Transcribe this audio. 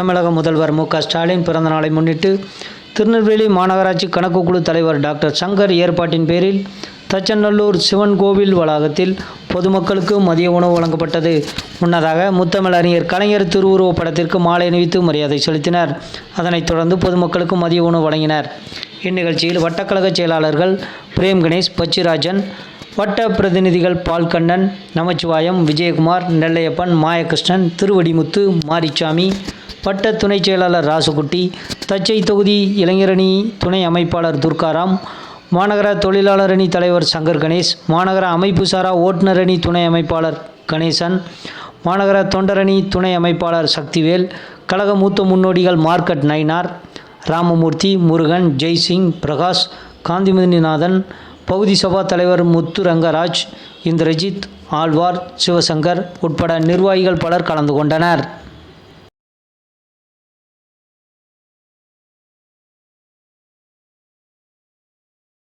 தமிழக முதல்வர் மு ஸ்டாலின் பிறந்த நாளை முன்னிட்டு திருநெல்வேலி மாநகராட்சி கணக்கு குழு தலைவர் டாக்டர் சங்கர் ஏற்பாட்டின் பேரில் தச்சநல்லூர் சிவன் கோவில் வளாகத்தில் பொதுமக்களுக்கு மதிய உணவு வழங்கப்பட்டது. முன்னதாக முத்தமிழறிஞர் கலைஞர் திருவுருவ படத்திற்கு மாலை அணிவித்து மரியாதை செலுத்தினர். அதனைத் தொடர்ந்து பொதுமக்களுக்கு மதிய உணவு வழங்கினர். இந்நிகழ்ச்சியில் வட்டக்கழக செயலாளர்கள் பிரேம் கணேஷ் பச்சிராஜன் வட்ட பிரதிநிதிகள் பால்கண்ணன் நமச்சிவாயம் விஜயகுமார் நெல்லையப்பன் மாயகிருஷ்ணன் திருவடிமுத்து மாரிச்சாமி வட்ட துணைச் செயலாளர் ராசுகுட்டி தச்சை தொகுதி இளைஞரணி துணை அமைப்பாளர் துர்காராம் மாநகர தொழிலாளர் அணி தலைவர் சங்கர் கணேஷ் மாநகர அமைப்பு சாரா ஓட்டுநர் அணி துணை அமைப்பாளர் கணேசன் மாநகர தொண்டரணி துணை அமைப்பாளர் சக்திவேல் கழக மூத்த முன்னோடிகள் மார்க்கட் நயினார் ராமமூர்த்தி முருகன் ஜெய்சிங் பிரகாஷ் காந்திமதிநாதன் பகுதி சபா தலைவர் முத்து ரங்கராஜ் இந்திரஜித் ஆழ்வார் சிவசங்கர் உட்பட நிர்வாகிகள் பலர் கலந்து கொண்டனர்.